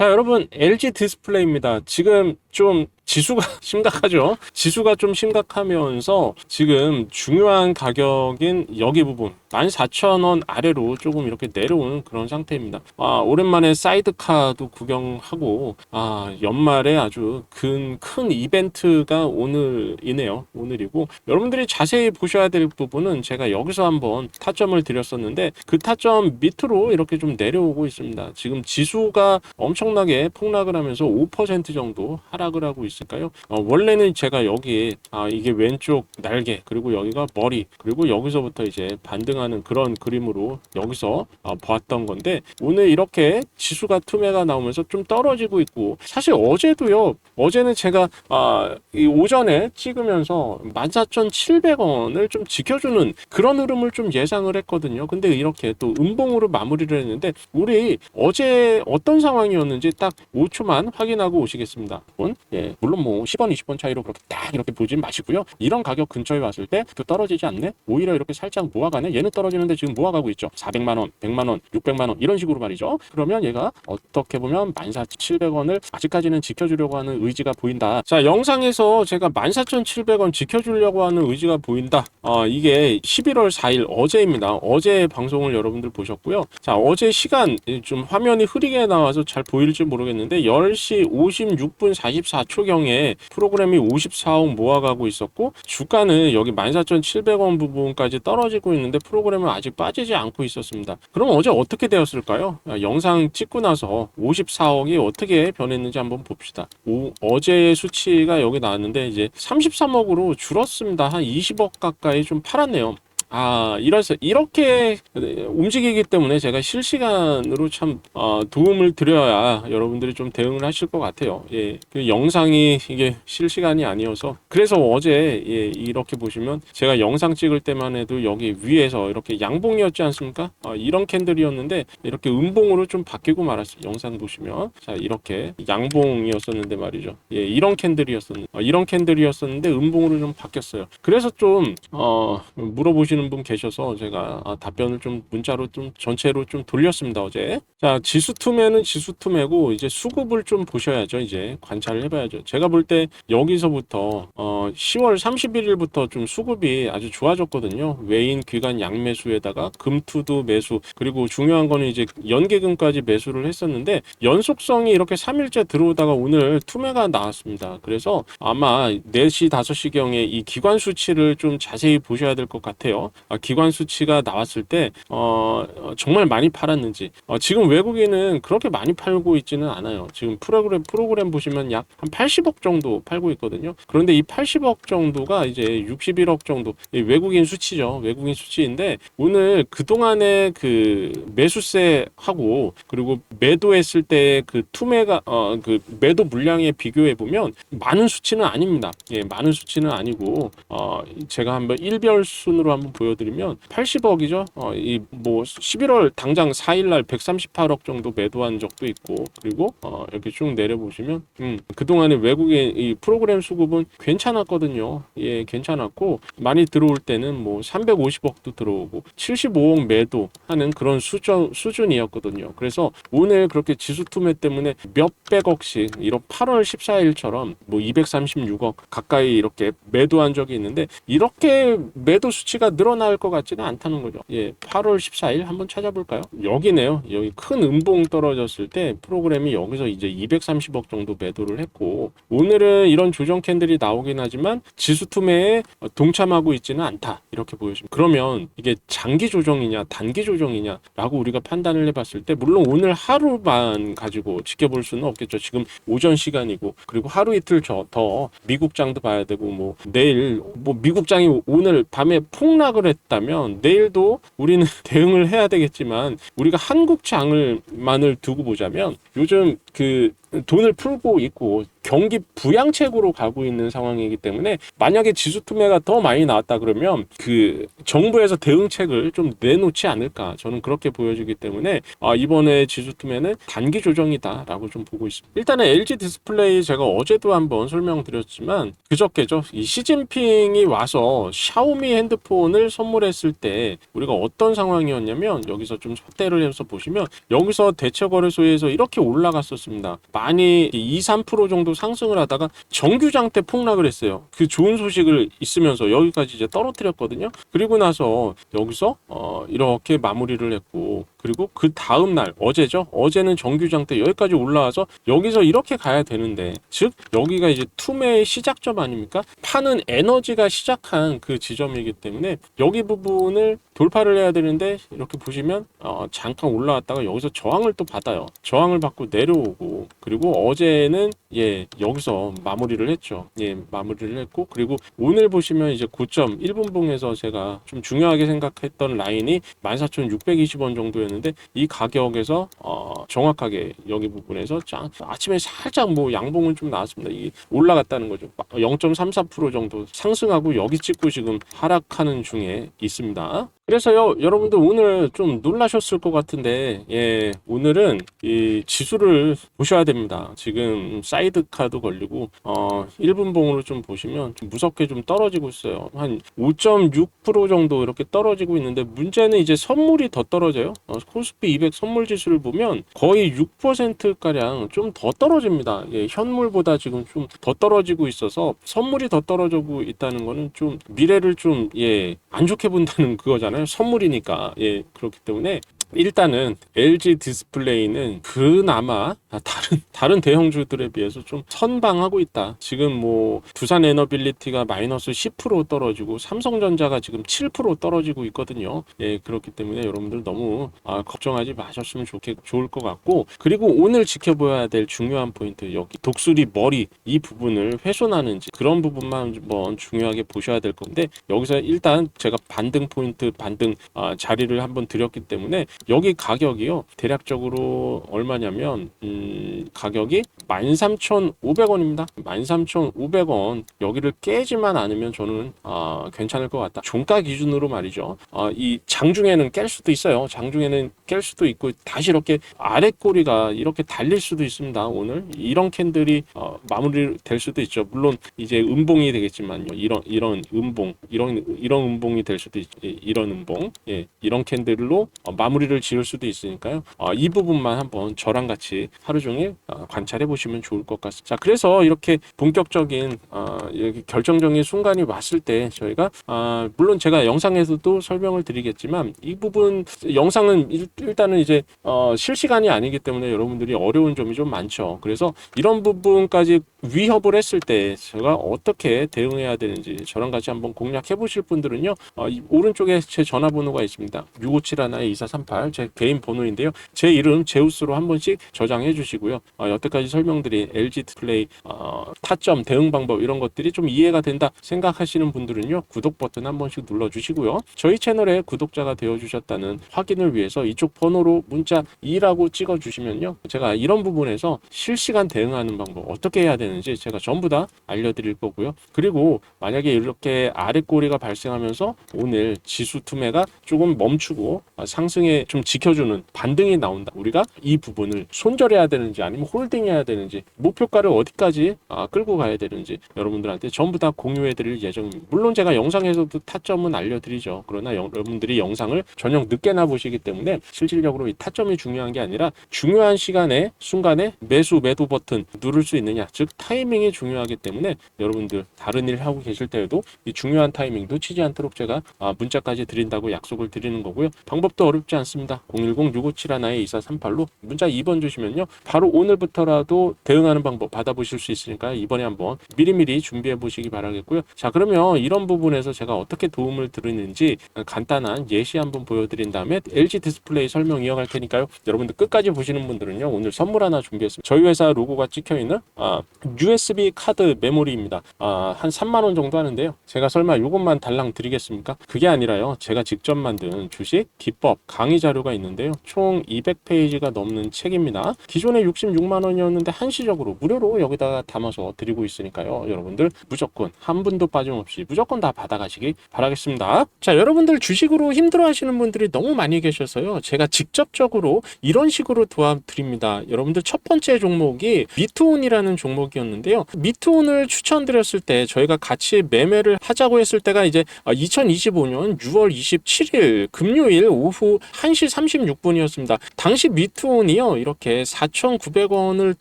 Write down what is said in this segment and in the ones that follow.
자, 여러분, LG 디스플레이입니다. 지금 좀 지수가 심각하죠. 지수가 좀 심각하면서 지금 중요한 가격인 여기 부분 14,000원 아래로 조금 이렇게 내려오는 그런 상태입니다. 아, 오랜만에 사이드카도 구경하고 아, 연말에 아주 큰, 큰 이벤트가 오늘이네요. 오늘이고 여러분들이 자세히 보셔야 될 부분은 제가 여기서 한번 타점을 드렸었는데 그 타점 밑으로 이렇게 좀 내려오고 있습니다. 지금 지수가 엄청나게 폭락을 하면서 5% 정도 하락 을 하고 있을까요? 어, 원래는 제가 여기 아 이게 왼쪽 날개 그리고 여기가 머리 그리고 여기서부터 이제 반등하는 그런 그림으로 여기서 어, 보았던 건데 오늘 이렇게 지수가 투매가 나오면서 좀 떨어지고 있고 사실 어제도요 어제는 제가 아, 이 오전에 찍으면서 14,700원을 좀 지켜주는 그런 흐름을 좀 예상을 했거든요. 근데 이렇게 또 음봉으로 마무리를 했는데 우리 어제 어떤 상황이었는지 딱 5초만 확인하고 오시겠습니다. 여러분. 예, 물론 뭐 10원, 20원 차이로 그렇게 딱 이렇게 보진 마시고요. 이런 가격 근처에 왔을 때 또 떨어지지 않네? 오히려 이렇게 살짝 모아가네? 얘는 떨어지는데 지금 모아가고 있죠. 400만 원, 100만 원, 600만 원 이런 식으로 말이죠. 그러면 얘가 어떻게 보면 14,700원을 아직까지는 지켜주려고 하는 의지가 보인다. 자, 영상에서 제가 14,700원 지켜주려고 하는 의지가 보인다. 어, 이게 11월 4일 어제입니다. 어제 방송을 여러분들 보셨고요. 자, 어제 시간 좀 화면이 흐리게 나와서 잘 보일지 모르겠는데 10시 56분 44초경에 프로그램이 54억 모아가고 있었고 주가는 여기 14,700원 부분까지 떨어지고 있는데 프로그램은 아직 빠지지 않고 있었습니다. 그럼 어제 어떻게 되었을까요? 아, 영상 찍고 나서 54억이 어떻게 변했는지 한번 봅시다. 오, 어제의 수치가 여기 나왔는데 이제 33억으로 줄었습니다. 한 20억 가까이 좀 팔았네요. 아, 이래서 이렇게 움직이기 때문에 제가 실시간으로 참 어, 도움을 드려야 여러분들이 좀 대응을 하실 것 같아요. 예, 그 영상이 이게 실시간이 아니어서 그래서 어제 예, 이렇게 보시면 제가 영상 찍을 때만 해도 여기 위에서 이렇게 양봉이었지 않습니까? 어, 이런 캔들이었는데 이렇게 음봉으로 좀 바뀌고 말았어요. 영상 보시면 자 이렇게 양봉이었었는데 말이죠. 예, 이런 캔들이었었는데 어, 이런 캔들이었었는데 음봉으로 좀 바뀌었어요. 그래서 좀 어, 물어보시는 분 계셔서 제가 아, 답변을 좀 문자로 좀 전체로 좀 돌렸습니다 어제. 자 지수 투매는 지수 투매고 이제 수급을 좀 보셔야죠 이제 관찰을 해봐야죠. 제가 볼 때 여기서부터 어, 10월 31일부터 좀 수급이 아주 좋아졌거든요. 외인 귀간 양매수에다가 금투도 매수 그리고 중요한 거는 이제 연계금까지 매수를 했었는데 연속성이 이렇게 3일째 들어오다가 오늘 투매가 나왔습니다. 그래서 아마 4시 5시경에 이 기관 수치를 좀 자세히 보셔야 될 것 같아요. 아, 기관 수치가 나왔을 때 어, 어, 정말 많이 팔았는지 어, 지금 외국인은 그렇게 많이 팔고 있지는 않아요. 지금 프로그램 프로그램 보시면 약 한 80억 정도 팔고 있거든요. 그런데 이 80억 정도가 이제 61억 정도 이 외국인 수치죠. 외국인 수치인데 오늘 그 동안에 그 매수세 하고 그리고 매도했을 때 그 투매가 어 그 매도 물량에 비교해 보면 많은 수치는 아닙니다. 예, 많은 수치는 아니고 어 제가 한번 일별 순으로 한번 보여드리면 80억이죠. 어, 이뭐 11월 당장 4일날 138억 정도 매도한 적도 있고 그리고 어, 이렇게 쭉 내려보시면 음, 그동안에 외국의 이 프로그램 수급은 괜찮았거든요. 예, 괜찮았고 많이 들어올 때는 뭐 350억도 들어오고 75억 매도하는 그런 수준 수준이었거든요. 그래서 오늘 그렇게 지수 투매 때문에 몇백억씩 이런 8월 14일처럼 뭐 236억 가까이 이렇게 매도한 적이 있는데 이렇게 매도 수치가 늘어날 것 같지는 않다는 거죠. 예, 8월 14일 한번 찾아볼까요? 여기네요. 여기 큰 음봉 떨어졌을 때 프로그램이 여기서 이제 230억 정도 매도를 했고 오늘은 이런 조정 캔들이 나오긴 하지만 지수 투매에 동참하고 있지는 않다. 이렇게 보여집니다. 그러면 이게 장기 조정이냐 단기 조정이냐라고 우리가 판단을 해봤을 때 물론 오늘 하루만 가지고 지켜볼 수는 없겠죠. 지금 오전 시간이고 그리고 하루 이틀 저- 더 미국장도 봐야 되고 뭐 내일 뭐 미국장이 오늘 밤에 폭락 을 했다면 내일도 우리는 대응을 해야 되겠지만 우리가 한국 장을 만을 두고 보자면 요즘 그 돈을 풀고 있고 경기 부양책으로 가고 있는 상황이기 때문에 만약에 지수 투매가 더 많이 나왔다 그러면 그 정부에서 대응책을 좀 내놓지 않을까 저는 그렇게 보여지기 때문에 아, 이번에 지수 투매는 단기 조정이다라고 좀 보고 있습니다. 일단은 LG 디스플레이 제가 어제도 한번 설명드렸지만 그저께죠. 이 시진핑이 와서 샤오미 핸드폰을 선물했을 때 우리가 어떤 상황이었냐면 여기서 좀 확대를 해서 보시면 여기서 대체 거래소에서 이렇게 올라갔었습니다. 많이 2, 3% 정도 상승을 하다가 정규장 때 폭락을 했어요. 그 좋은 소식을 있으면서 여기까지 이제 떨어뜨렸거든요. 그리고 나서 여기서 어 이렇게 마무리를 했고 그리고 그 다음 날 어제죠. 어제는 정규장 때 여기까지 올라와서 여기서 이렇게 가야 되는데 즉 여기가 이제 투매의 시작점 아닙니까? 파는 에너지가 시작한 그 지점이기 때문에 여기 부분을 돌파를 해야 되는데 이렇게 보시면 어, 잠깐 올라왔다가 여기서 저항을 또 받아요. 저항을 받고 내려오고 그리고 어제는 예 여기서 마무리를 했죠. 예 마무리를 했고 그리고 오늘 보시면 이제 고점 1분봉에서 제가 좀 중요하게 생각했던 라인이 14,620원 정도였는데 이 가격에서 어, 정확하게 여기 부분에서 짱 아침에 살짝 뭐 양봉은 좀 나왔습니다. 이 올라갔다는 거죠. 0.34% 정도 상승하고 여기 찍고 지금 하락하는 중에 있습니다. 그래서요, 여러분들 오늘 좀 놀라셨을 것 같은데, 예, 오늘은 이 지수를 보셔야 됩니다. 지금 사이드카도 걸리고, 어, 1분 봉으로 좀 보시면 좀 무섭게 좀 떨어지고 있어요. 한 5.6% 정도 이렇게 떨어지고 있는데, 문제는 이제 선물이 더 떨어져요. 어, 코스피 200 선물 지수를 보면 거의 6%가량 좀 더 떨어집니다. 예, 현물보다 지금 좀 더 떨어지고 있어서 선물이 더 떨어지고 있다는 거는 좀 미래를 좀, 예, 안 좋게 본다는 그거잖아요. 선물이니까. 예, 그렇기 때문에 일단은 LG 디스플레이는 그나마 다른 다른 대형주들에 비해서 좀 선방하고 있다. 지금 뭐 두산 에너빌리티가 마이너스 10% 떨어지고 삼성전자가 지금 7% 떨어지고 있거든요. 예, 그렇기 때문에 여러분들 너무 아, 걱정하지 마셨으면 좋겠 좋을 것 같고 그리고 오늘 지켜봐야 될 중요한 포인트 여기 독수리 머리 이 부분을 훼손하는지 그런 부분만 한번 중요하게 보셔야 될 건데 여기서 일단 제가 반등 포인트 반등 아, 자리를 한번 드렸기 때문에 여기 가격이요 대략적으로 얼마냐면 음, 가격이 13,500원입니다. 13,500원 여기를 깨지만 않으면 저는 아, 괜찮을 것 같다. 종가 기준으로 말이죠. 아, 이 장중에는 깰 수도 있어요. 장중에는 깰 수도 있고 다시 이렇게 아래 꼬리가 이렇게 달릴 수도 있습니다. 오늘 이런 캔들이 어, 마무리 될 수도 있죠. 물론 이제 음봉이 되겠지만요. 이런 이런 음봉 이런 이런 음봉이 될 수도 있 이런 음봉 예 이런 캔들로 어, 마무리 를 지을 수도 있으니까요. 어, 이 부분만 한번 저랑 같이 하루 종일 어, 관찰해 보시면 좋을 것 같습니다. 자 그래서 이렇게 본격적인 어, 이렇게 결정적인 순간이 왔을 때 저희가 아, 물론 제가 영상에서도 설명을 드리겠지만 이 부분 영상은 일, 일단은 이제 어, 실시간이 아니기 때문에 여러분들이 어려운 점이 좀 많죠. 그래서 이런 부분까지 위협을 했을 때 제가 어떻게 대응해야 되는지 저랑 같이 한번 공략해 보실 분들은요. 어, 이 오른쪽에 제 전화번호가 있습니다. 657-1-2438 제 개인 번호인데요. 제 이름 제우스로 한 번씩 저장해 주시고요. 어, 여태까지 설명드린 LG 디스플레이 어, 타점 대응 방법 이런 것들이 좀 이해가 된다 생각하시는 분들은요. 구독 버튼 한 번씩 눌러 주시고요. 저희 채널에 구독자가 되어 주셨다는 확인을 위해서 이쪽 번호로 문자 2라고 찍어 주시면요. 제가 이런 부분에서 실시간 대응하는 방법 어떻게 해야 되는지 제가 전부 다 알려드릴 거고요. 그리고 만약에 이렇게 아래 꼬리가 발생하면서 오늘 지수 투매가 조금 멈추고 상승에 좀 지켜주는 반등이 나온다. 우리가 이 부분을 손절해야 되는지 아니면 홀딩해야 되는지 목표가를 어디까지 아, 끌고 가야 되는지 여러분들한테 전부 다 공유해 드릴 예정입니다. 물론 제가 영상에서도 타점은 알려드리죠. 그러나 영- 여러분들이 영상을 저녁 늦게나 보시기 때문에 실질적으로 이 타점이 중요한 게 아니라 중요한 시간에 순간에 매수 매도 버튼 누를 수 있느냐 즉 타이밍이 중요하기 때문에 여러분들 다른 일 하고 계실 때에도 이 중요한 타이밍 놓치지 않도록 제가 아, 문자까지 드린다고 약속을 드리는 거고요. 방법도 어렵지 않습니다. 010-657-2438로 문자 2번 주시면요. 바로 오늘부터라도 대응하는 방법 받아보실 수 있으니까 이번에 한번 미리미리 준비해 보시기 바라겠고요. 자 그러면 이런 부분에서 제가 어떻게 도움을 드리는지 간단한 예시 한번 보여드린 다음에 LG 디스플레이 설명 이어갈 테니까요. 여러분들 끝까지 보시는 분들은요. 오늘 선물 하나 준비했습니다. 저희 회사 로고가 찍혀 있는 아, USB 카드 메모리입니다. 아, 한 3만 원 정도 하는데요. 제가 설마 이것만 달랑 드리겠습니까? 그게 아니라요. 제가 직접 만든 주식 기법 강의 자료가 있는데요. 총 200페이지가 넘는 책입니다. 기존에 66만 원이었는데 한시적으로 무료로 여기다가 담아서 드리고 있으니까요. 여러분들 무조건 한 분도 빠짐없이 무조건 다 받아가시기 바라겠습니다. 자, 여러분들 주식으로 힘들어 하시는 분들이 너무 많이 계셔서요. 제가 직접적으로 이런 식으로 도와드립니다. 여러분들 첫 번째 종목이 미투온이라는 종목이 었는데요. 미투온을 추천드렸을 때 저희가 같이 매매를 하자고 했을 때가 이제 2025년 6월 27일 금요일 오후 1시 36분이었습니다. 당시 미투온이요. 이렇게 4,900원을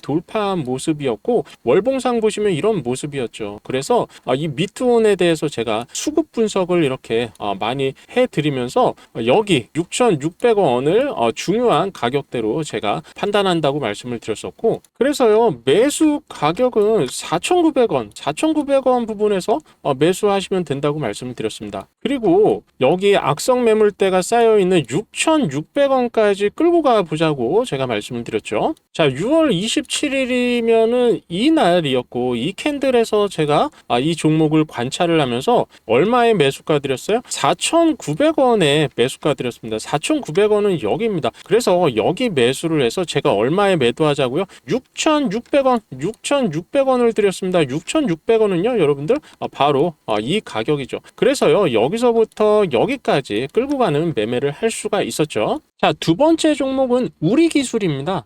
돌파한 모습이었고 월봉상 보시면 이런 모습이었죠. 그래서 아, 이 미투온에 대해서 제가 수급 분석을 이렇게 아, 많이 해드리면서 여기 6,600원을 어, 중요한 가격대로 제가 판단한다고 말씀을 드렸었고 그래서요 매수 가격 은 4,900원, 4,900원 부분에서 어, 매수하시면 된다고 말씀을 드렸습니다. 그리고 여기 악성 매물대가 쌓여 있는 6,600원까지 끌고 가 보자고 제가 말씀을 드렸죠. 자, 6월 27일이면은 이 날이었고 이 캔들에서 제가 아, 이 종목을 관찰을 하면서 얼마에 매수가 드렸어요? 4,900원에 매수가 드렸습니다. 4,900원은 여기입니다. 그래서 여기 매수를 해서 제가 얼마에 매도하자고요? 6,600원, 6,600원 을 드렸습니다. 6,600원은요, 여러분들 아, 바로 아, 이 가격이죠. 그래서요, 여기서부터 여기까지 끌고 가는 매매를 할 수가 있었죠. 자, 두 번째 종목은 우리 기술입니다.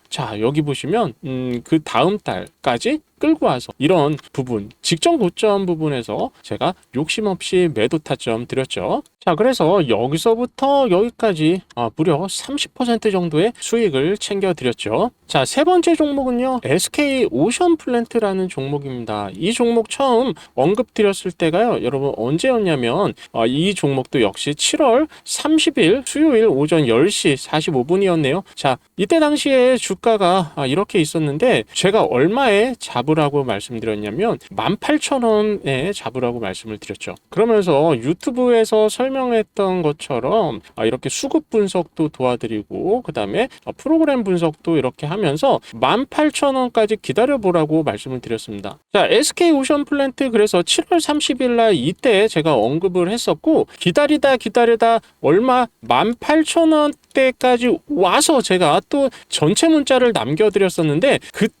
자 여기 보시면 음, 그 다음 달까지 끌고 와서 이런 부분 직전 고점 부분에서 제가 욕심 없이 매도 타점 드렸죠. 자 그래서 여기서부터 여기까지 아, 무려 30% 정도의 수익을 챙겨 드렸죠. 자 세 번째 종목은요 SK 오션 플랜트라는 종목입니다. 이 종목 처음 언급 드렸을 때가요 여러분 언제였냐면 아, 이 종목도 역시 7월 30일 수요일 오전 10시 45분이었네요. 자 이때 당시에 주가가 아, 이렇게 있었는데 제가 얼마에 잡으라고 말씀드렸냐면 18,000원에 잡으라고 말씀을 드렸죠. 그러면서 유튜브에서 설 명했던 것처럼 아, 이렇게 수급 분석도 도와드리고 그 다음에 프로그램 분석도 이렇게 하면서 18,000원까지 기다려보라고 말씀을 드렸습니다. 자, SK 오션 플랜트 그래서 7월 30일 날 이때 제가 언급을 했었고 기다리다 기다리다 얼마 18,000원 때까지 와서 제가 또 전체 문자를 남겨드렸었는데 그때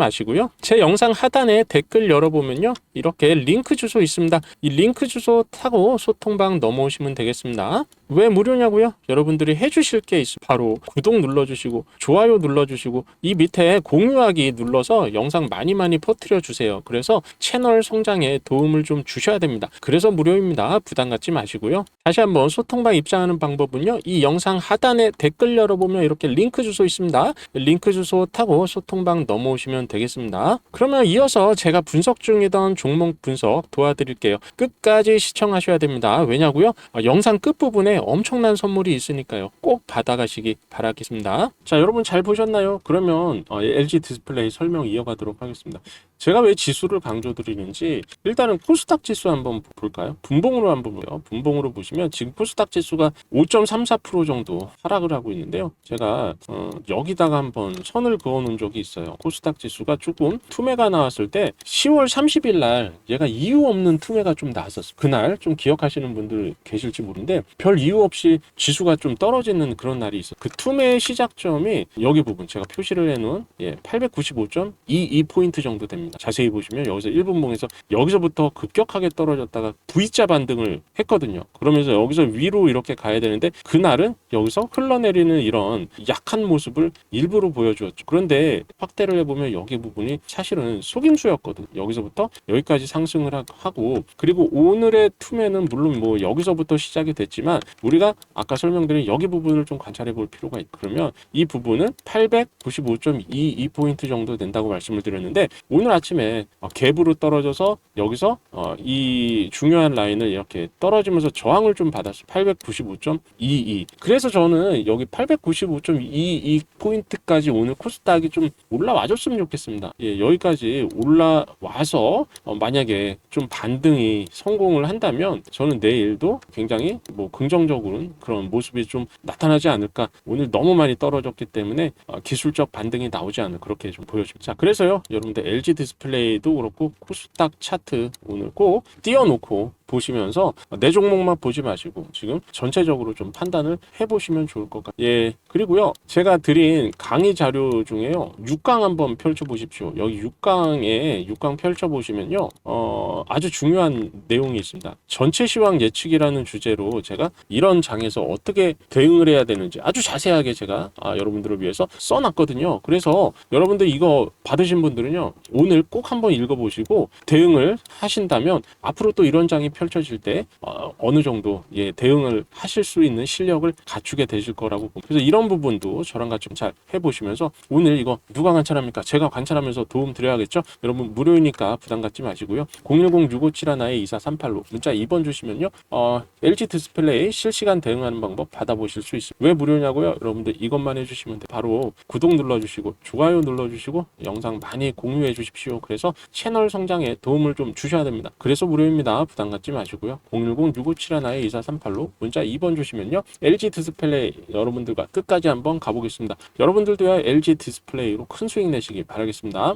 마시고요. 제 영상 하단에 댓글 열어보면요. 이렇게 링크 주소 있습니다. 이 링크 주소 타고 소통방 넘어오시면 되겠습니다. 왜 무료냐고요? 여러분들이 해주실 게 있어. 바로 구독 눌러주시고 좋아요 눌러주시고 이 밑에 공유하기 눌러서 영상 많이 많이 퍼뜨려 주세요. 그래서 채널 성장에 도움을 좀 주셔야 됩니다. 그래서 무료입니다. 부담 갖지 마시고요. 다시 한번 소통방 입장하는 방법은요. 이 영상 하단에 댓글 열어보면 이렇게 링크 주소 있습니다. 링크 주소 타고 소통방 넘어오시면 되겠습니다. 그러면 이어서 제가 분석 중이던 종목 분석 도와드릴게요. 끝까지 시청하셔야 됩니다. 왜냐고요? 아, 영상 끝부분에 엄청난 선물이 있으니까요. 꼭 받아가시기 바라겠습니다. 자, 여러분 잘 보셨나요? 그러면 어, LG 디스플레이 설명 이어가도록 하겠습니다. 제가 왜 지수를 강조드리는지 일단은 코스닥 지수 한번 볼까요? 분봉으로 한번 보요. 분봉으로 보시면 지금 코스닥 지수가 5.34% 정도 하락을 하고 있는데요. 제가 어, 여기다가 한번 선을 그어 놓은 적이 있어요. 코스닥 지수 가 조금 투매가 나왔을 때 10월 30일 날 얘가 이유 없는 투매가 좀 나왔었어요. 그날 좀 기억하시는 분들 계실지 모르는데 별 이유 없이 지수가 좀 떨어지는 그런 날이 있어요. 그 투매의 시작점이 여기 부분 제가 표시를 해놓은 예, 895.22포인트 정도 됩니다. 자세히 보시면 여기서 1분봉에서 여기서부터 급격하게 떨어졌다가 V자 반등을 했거든요. 그러면서 여기서 위로 이렇게 가야 되는데 그날은 여기서 흘러내리는 이런 약한 모습을 일부러 보여주었죠. 그런데 확대를 해보면 여기 부분이 사실은 속임수였거든. 여기서부터 여기까지 상승을 하- 하고 그리고 오늘의 투매는 물론 뭐 여기서부터 시작이 됐지만 우리가 아까 설명드린 여기 부분을 좀 관찰해 볼 필요가 있고 그러면 이 부분은 895.22 포인트 정도 된다고 말씀을 드렸는데 오늘 아침에 어, 갭으로 떨어져서 여기서 어, 이 중요한 라인을 이렇게 떨어지면서 저항을 좀 받았어요. 895.22. 그래서 저는 여기 895.22 포인트까지 오늘 코스닥이 좀 올라와줬으면 좋겠습니다. 예, 여기까지 올라와서 어, 만약에 좀 반등이 성공을 한다면 저는 내일도 굉장히 뭐 긍정적으로는 그런 모습이 좀 나타나지 않을까. 오늘 너무 많이 떨어졌기 때문에 어, 기술적 반등이 나오지 않을 그렇게 좀 보여집니다. 자, 그래서요, 여러분들 LG 디스플레이도 그렇고 코스닥 차트 오늘 꼭 띄워놓고 보시면서 내 종목만 보지 마시고 지금 전체적으로 좀 판단을 해보시면 좋을 것 같아요. 예. 그리고요, 제가 드린 강의 자료 중에요, 6강 한번 펼쳐보십시오. 여기 6강에 6강 펼쳐보시면요, 어, 아주 중요한 내용이 있습니다. 전체 시황 예측이라는 주제로 제가 이런 장에서 어떻게 대응을 해야 되는지 아주 자세하게 제가 아, 여러분들을 위해서 써놨거든요. 그래서 여러분들 이거 받으신 분들은요, 오늘 꼭 한번 읽어보시고 대응을 하신다면 앞으로 또 이런 장이 펼쳐질 때 어, 어느 정도 예, 대응을 하실 수 있는 실력을 갖추게 되실 거라고 봅니다. 그래서 이런 부분도 저랑 같이 좀 잘 해보시면서 오늘 이거 누가 관찰합니까? 제가 관찰하면서 도움 드려야겠죠? 여러분 무료이니까 부담 갖지 마시고요. 010-6571-2438로 문자 2번 주시면요. 어, LG 디스플레이 실시간 대응하는 방법 받아보실 수 있습니다. 왜 무료냐고요? 여러분들 이것만 해주시면 돼. 바로 구독 눌러주시고 좋아요 눌러주시고 영상 많이 공유해 주십시오. 그래서 채널 성장에 도움을 좀 주셔야 됩니다. 그래서 무료입니다. 부담 갖지 마시고요. 010-6571-2438로 문자 2번 주시면요. LG 디스플레이 여러분들과 끝까지 한번 가보겠습니다. 여러분들도요 LG 디스플레이로 큰 수익 내시기 바라겠습니다.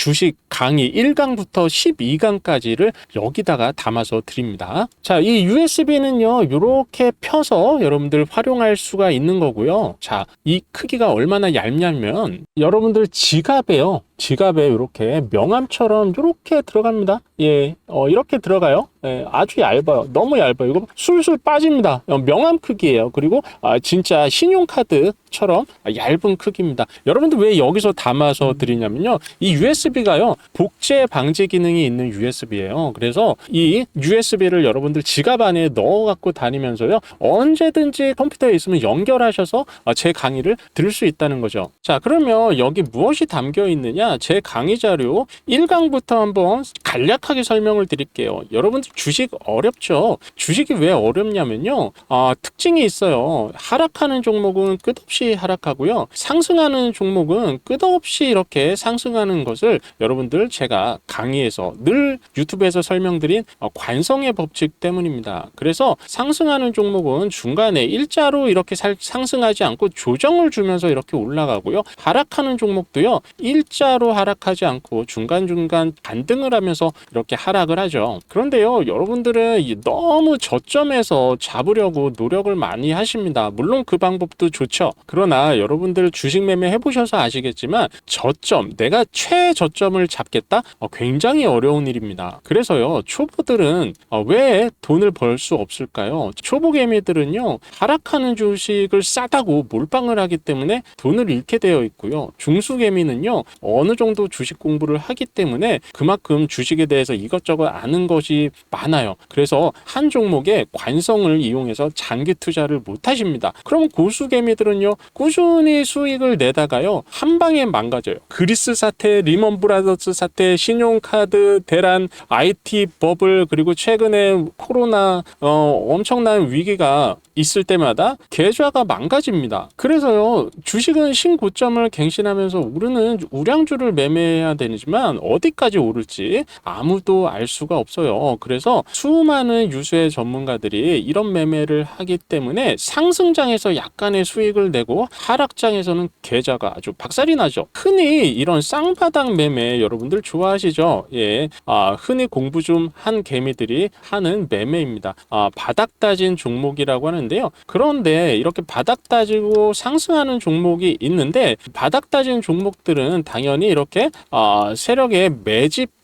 주식 강의 1강부터 12강까지를 여기다가 담아서 드립니다. 자, 이 USB는요, 이렇게 펴서 여러분들 활용할 수가 있는 거고요. 자, 이 크기가 얼마나 얇냐면 여러분들 지갑에요. 지갑에 이렇게 명함처럼 이렇게 들어갑니다. 예, 어, 이렇게 들어가요. 예, 아주 얇아요. 너무 얇아요. 이거 술술 빠집니다. 어, 명함 크기예요. 그리고 아, 진짜 신용카드처럼 얇은 크기입니다. 여러분들 왜 여기서 담아서 드리냐면요. 이 USB가요. 복제 방지 기능이 있는 USB예요. 그래서 이 USB를 여러분들 지갑 안에 넣어 갖고 다니면서요. 언제든지 컴퓨터에 있으면 연결하셔서 아, 제 강의를 들을 수 있다는 거죠. 자, 그러면 여기 무엇이 담겨 있느냐? 제 강의 자료 1강부터 한번 간략하게 설명을 드릴게요. 여러분들 주식 어렵죠? 주식이 왜 어렵냐면요. 아, 특징이 있어요. 하락하는 종목은 끝없이 하락하고요. 상승하는 종목은 끝없이 이렇게 상승하는 것을 여러분들 제가 강의에서 늘 유튜브에서 설명드린 어, 관성의 법칙 때문입니다. 그래서 상승하는 종목은 중간에 일자로 이렇게 살- 상승하지 않고 조정을 주면서 이렇게 올라가고요. 하락하는 종목도요. 일자로 하락하지 않고 중간중간 반등을 하면서 이렇게 하락을 하죠. 그런데요. 여러분들은 이 너무 저점에서 잡으려고 노력을 많이 하십니다. 물론 그 방법도 좋죠. 그러나 여러분들 주식 매매 해보셔서 아시겠지만 저점, 내가 최저점을 잡겠다? 어, 굉장히 어려운 일입니다. 그래서요, 초보들은 어, 왜 돈을 벌 수 없을까요? 초보 개미들은요, 하락하는 주식을 싸다고 몰빵을 하기 때문에 돈을 잃게 되어 있고요. 중수 개미는요, 어느 정도 주식 공부를 하기 때문에 그만큼 주식에 대해서 이것저것 아는 것이 많아요. 그래서 한 종목에 관성을 이용해서 장기 투자를 못 하십니다. 그럼 고수개미들은요, 꾸준히 수익을 내다가요, 한 방에 망가져요. 그리스 사태, 리먼 브라더스 사태, 신용카드 대란, IT 버블, 그리고 최근에 코로나, 어, 엄청난 위기가 있을 때마다 계좌가 망가집니다. 그래서요, 주식은 신고점을 갱신하면서 오르는 우량주를 매매해야 되지만 어디까지 오를지 아무도 알 수가 없어요. 그래서 수많은 유수의 전문가들이 이런 매매를 하기 때문에 상승장에서 약간의 수익을 내고 하락장에서는 계좌가 아주 박살이 나죠. 흔히 이런 쌍바닥 매매 여러분들 좋아하시죠? 예. 아, 흔히 공부 좀 한 개미들이 하는 매매입니다. 아, 바닥 따진 종목이라고 하는 데요. 그런데 이렇게 바닥 따지고 상승하는 종목이 있는데 바닥 따진 종목들은 당연히 이렇게 아, 세력의 매집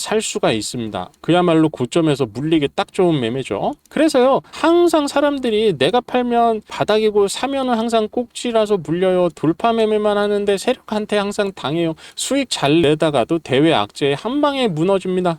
살 수가 있습니다. 그야말로 고점에서 물리기 딱 좋은 매매죠. 그래서요, 항상 사람들이 내가 팔면 바닥이고 사면은 항상 꼭지라서 물려요. 돌파 매매만 하는데 세력한테 항상 당해요. 수익 잘 내다가도 대외 악재에 한 방에 무너집니다.